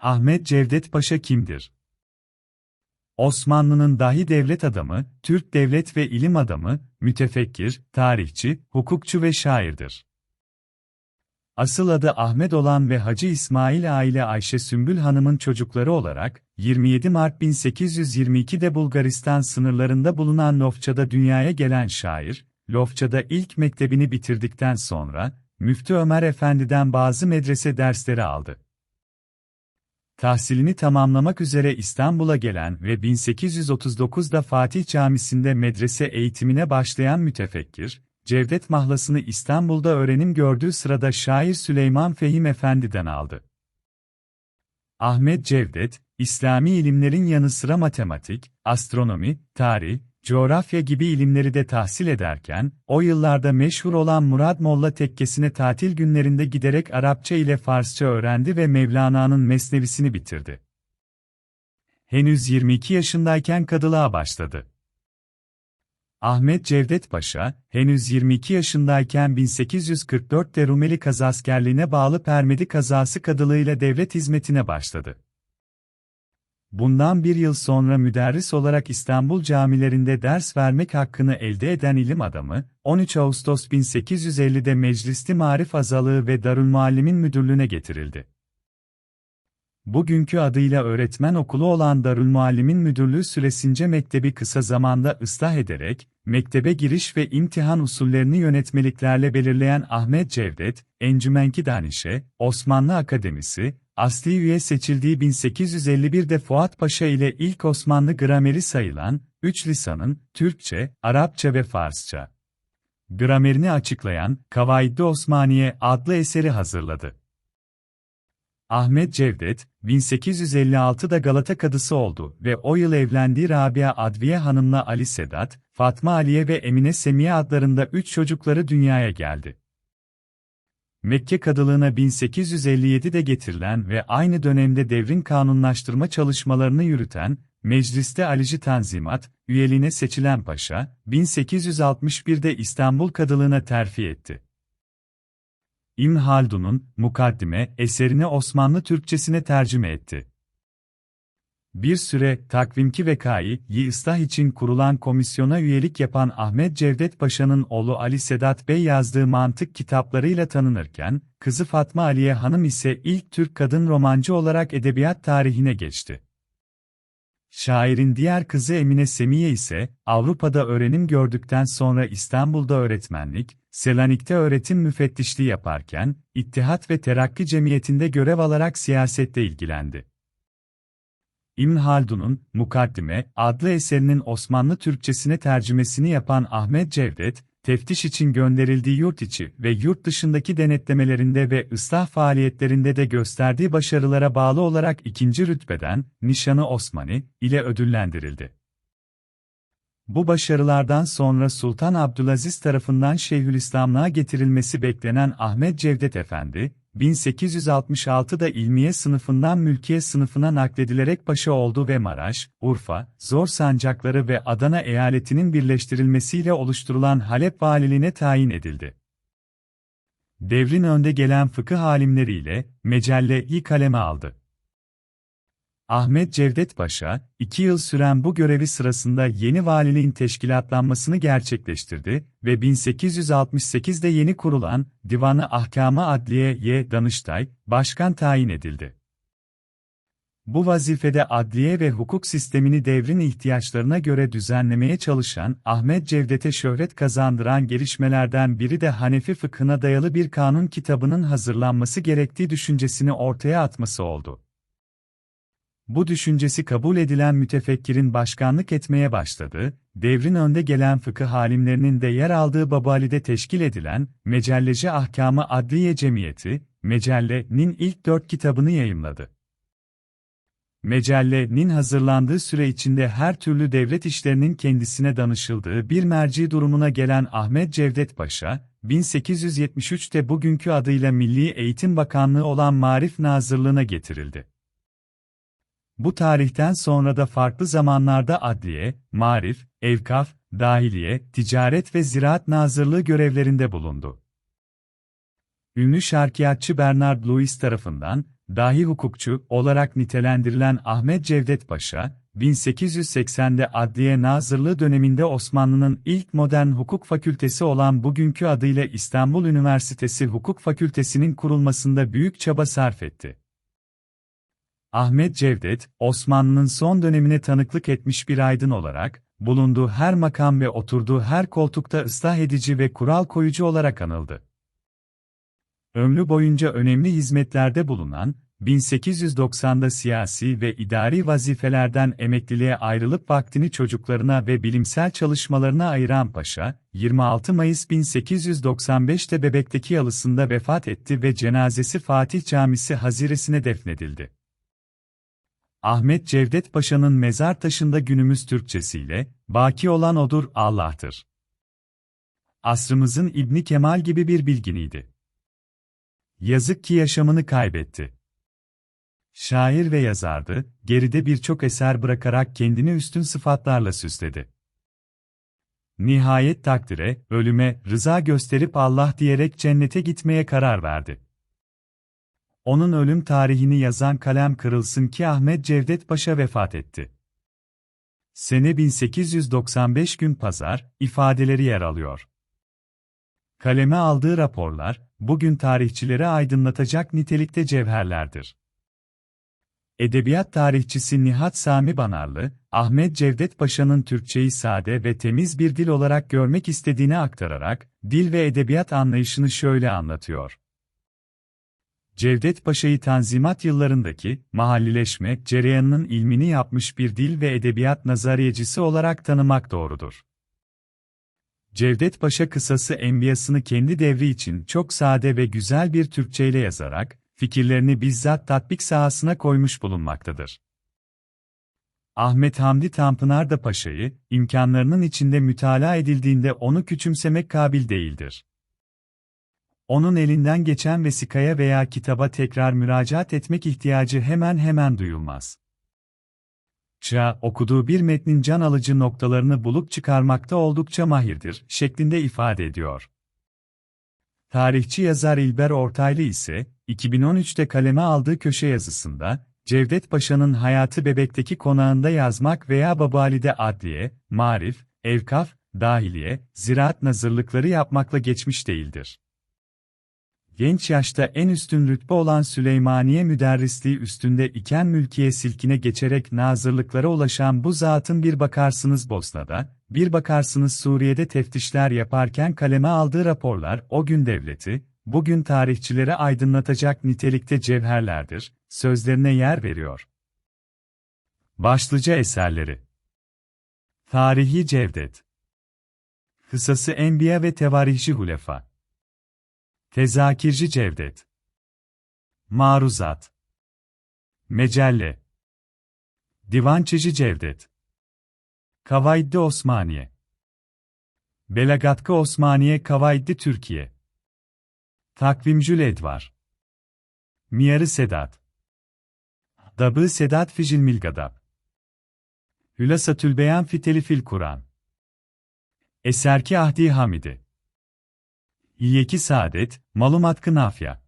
Ahmet Cevdet Paşa kimdir? Osmanlı'nın dahi devlet adamı, Türk devlet ve ilim adamı, mütefekkir, tarihçi, hukukçu ve şairdir. Asıl adı Ahmet olan ve Hacı İsmail aile Ayşe Sümbül Hanım'ın çocukları olarak, 27 Mart 1822'de Bulgaristan sınırlarında bulunan Lofça'da dünyaya gelen şair, Lofça'da ilk mektebini bitirdikten sonra, Müftü Ömer Efendi'den bazı medrese dersleri aldı. Tahsilini tamamlamak üzere İstanbul'a gelen ve 1839'da Fatih Camisi'nde medrese eğitimine başlayan mütefekkir, Cevdet mahlasını İstanbul'da öğrenim gördüğü sırada şair Süleyman Fehim Efendi'den aldı. Ahmet Cevdet, İslami ilimlerin yanı sıra matematik, astronomi, tarih, coğrafya gibi ilimleri de tahsil ederken, o yıllarda meşhur olan Murad Molla tekkesine tatil günlerinde giderek Arapça ile Farsça öğrendi ve Mevlana'nın mesnevisini bitirdi. Henüz 22 yaşındayken kadılığa başladı. Ahmet Cevdet Paşa, henüz 22 yaşındayken 1844'te Rumeli Kazaskerliğine bağlı Permedi kazası kadılığıyla devlet hizmetine başladı. Bundan bir yıl sonra müderris olarak İstanbul camilerinde ders vermek hakkını elde eden ilim adamı, 13 Ağustos 1850'de Meclisli Marif Azalığı ve Darülmuallim'in müdürlüğüne getirildi. Bugünkü adıyla öğretmen okulu olan Darülmuallim'in müdürlüğü süresince mektebi kısa zamanda ıslah ederek, mektebe giriş ve imtihan usullerini yönetmeliklerle belirleyen Ahmet Cevdet, Encümenki Danişe, Osmanlı Akademisi, asli üye seçildiği 1851'de Fuat Paşa ile ilk Osmanlı grameri sayılan, üç lisanın, Türkçe, Arapça ve Farsça gramerini açıklayan Kavaiddi Osmaniye adlı eseri hazırladı. Ahmet Cevdet, 1856'da Galata kadısı oldu ve o yıl evlendiği Rabia Adviye Hanım'la Ali Sedat, Fatma Aliye ve Emine Semiye adlarında üç çocukları dünyaya geldi. Mekke kadılığına 1857'de getirilen ve aynı dönemde devrin kanunlaştırma çalışmalarını yürüten, Mecliste Alici Tanzimat, üyeliğine seçilen paşa, 1861'de İstanbul kadılığına terfi etti. İbn Haldun'un Mukaddime eserini Osmanlı Türkçesine tercüme etti. Bir süre takvimki vekayı ıslah için kurulan komisyona üyelik yapan Ahmet Cevdet Paşa'nın oğlu Ali Sedat Bey yazdığı mantık kitaplarıyla tanınırken, kızı Fatma Aliye Hanım ise ilk Türk kadın romancı olarak edebiyat tarihine geçti. Şairin diğer kızı Emine Semiye ise, Avrupa'da öğrenim gördükten sonra İstanbul'da öğretmenlik, Selanik'te öğretim müfettişliği yaparken, İttihat ve Terakki Cemiyeti'nde görev alarak siyasette ilgilendi. İbn Haldun'un Mukaddime adlı eserinin Osmanlı Türkçesine tercümesini yapan Ahmet Cevdet, teftiş için gönderildiği yurt içi ve yurt dışındaki denetlemelerinde ve ıslah faaliyetlerinde de gösterdiği başarılara bağlı olarak ikinci rütbeden, Nişanı Osmani, ile ödüllendirildi. Bu başarılardan sonra Sultan Abdülaziz tarafından Şeyhülislamlığa getirilmesi beklenen Ahmet Cevdet Efendi, 1866'da ilmiye sınıfından mülkiye sınıfına nakledilerek paşa oldu ve Maraş, Urfa, Zor sancakları ve Adana eyaletinin birleştirilmesiyle oluşturulan Halep valiliğine tayin edildi. Devrin önde gelen fıkıh alimleriyle Mecelle-i kaleme aldı. Ahmet Cevdet Paşa, iki yıl süren bu görevi sırasında yeni valiliğin teşkilatlanmasını gerçekleştirdi ve 1868'de yeni kurulan Divanı Ahkamı Adliye'ye Danıştay, başkan tayin edildi. Bu vazifede adliye ve hukuk sistemini devrin ihtiyaçlarına göre düzenlemeye çalışan Ahmet Cevdet'e şöhret kazandıran gelişmelerden biri de Hanefi fıkhına dayalı bir kanun kitabının hazırlanması gerektiği düşüncesini ortaya atması oldu. Bu düşüncesi kabul edilen mütefekkirin başkanlık etmeye başladı, devrin önde gelen fıkıh halimlerinin de yer aldığı Babali'de teşkil edilen Mecelleci Ahkamı Adliye Cemiyeti, Mecelle'nin ilk dört kitabını yayımladı. Mecelle'nin hazırlandığı süre içinde her türlü devlet işlerinin kendisine danışıldığı bir merci durumuna gelen Ahmet Cevdet Paşa, 1873'te bugünkü adıyla Milli Eğitim Bakanlığı olan Marif Nazırlığına getirildi. Bu tarihten sonra da farklı zamanlarda adliye, marif, evkaf, dahiliye, ticaret ve ziraat nazırlığı görevlerinde bulundu. Ünlü şarkiyatçı Bernard Lewis tarafından, dahi hukukçu olarak nitelendirilen Ahmet Cevdet Paşa, 1880'de Adliye Nazırlığı döneminde Osmanlı'nın ilk modern hukuk fakültesi olan bugünkü adıyla İstanbul Üniversitesi Hukuk Fakültesi'nin kurulmasında büyük çaba sarf etti. Ahmet Cevdet, Osmanlı'nın son dönemine tanıklık etmiş bir aydın olarak, bulunduğu her makam ve oturduğu her koltukta ıslah edici ve kural koyucu olarak anıldı. Ömrü boyunca önemli hizmetlerde bulunan, 1890'da siyasi ve idari vazifelerden emekliliğe ayrılıp vaktini çocuklarına ve bilimsel çalışmalarına ayıran Paşa, 26 Mayıs 1895'te Bebek'teki yalısında vefat etti ve cenazesi Fatih Camisi haziresine defnedildi. Ahmet Cevdet Paşa'nın mezar taşında günümüz Türkçesiyle, baki olan odur Allah'tır. Asrımızın İbni Kemal gibi bir bilginiydi. Yazık ki yaşamını kaybetti. Şair ve yazardı, geride birçok eser bırakarak kendini üstün sıfatlarla süsledi. Nihayet takdire, ölüme, rıza gösterip Allah diyerek cennete gitmeye karar verdi. Onun ölüm tarihini yazan kalem kırılsın ki Ahmet Cevdet Paşa vefat etti. Sene 1895 gün pazar, ifadeleri yer alıyor. Kaleme aldığı raporlar, bugün tarihçileri aydınlatacak nitelikte cevherlerdir. Edebiyat tarihçisi Nihat Sami Banarlı, Ahmet Cevdet Paşa'nın Türkçeyi sade ve temiz bir dil olarak görmek istediğini aktararak, dil ve edebiyat anlayışını şöyle anlatıyor. Cevdet Paşa'yı Tanzimat yıllarındaki mahallileşme cereyanının ilmini yapmış bir dil ve edebiyat nazariyecisi olarak tanımak doğrudur. Cevdet Paşa kısası enbiyasını kendi devri için çok sade ve güzel bir Türkçeyle yazarak, fikirlerini bizzat tatbik sahasına koymuş bulunmaktadır. Ahmet Hamdi Tanpınar da Paşa'yı, imkanlarının içinde mütalaa edildiğinde onu küçümsemek kabil değildir. Onun elinden geçen vesikaya veya kitaba tekrar müracaat etmek ihtiyacı hemen hemen duyulmaz. Ça, okuduğu bir metnin can alıcı noktalarını bulup çıkarmakta oldukça mahirdir, şeklinde ifade ediyor. Tarihçi yazar İlber Ortaylı ise, 2013'te kaleme aldığı köşe yazısında, Cevdet Paşa'nın hayatı bebekteki konağında yazmak veya Babali'de adliye, marif, evkaf, dahiliye, ziraat nazırlıkları yapmakla geçmiş değildir. Genç yaşta en üstün rütbe olan Süleymaniye müderrisliği üstünde iken mülkiye silkine geçerek nazırlıklara ulaşan bu zatın bir bakarsınız Bosna'da, bir bakarsınız Suriye'de teftişler yaparken kaleme aldığı raporlar o gün devleti, bugün tarihçilere aydınlatacak nitelikte cevherlerdir, sözlerine yer veriyor. Başlıca eserleri. Tarihi Cevdet. Kısası Enbiya ve Tevarihçi Hulefa Tezakirci Cevdet. Maruzat. Mecelle. Divançıcı Cevdet. Kavaiddi Osmaniye. Belagatka Osmaniye Kavaiddi Türkiye. Takvimcül Edvar. Miyarı Sedat. Dabı Sedat Ficil Milgadab. Hülasatül Beyan Fiteli Fil Kur'an. Eserki Ahdi Hamidi İyeki Saadet, Malumat Kınafya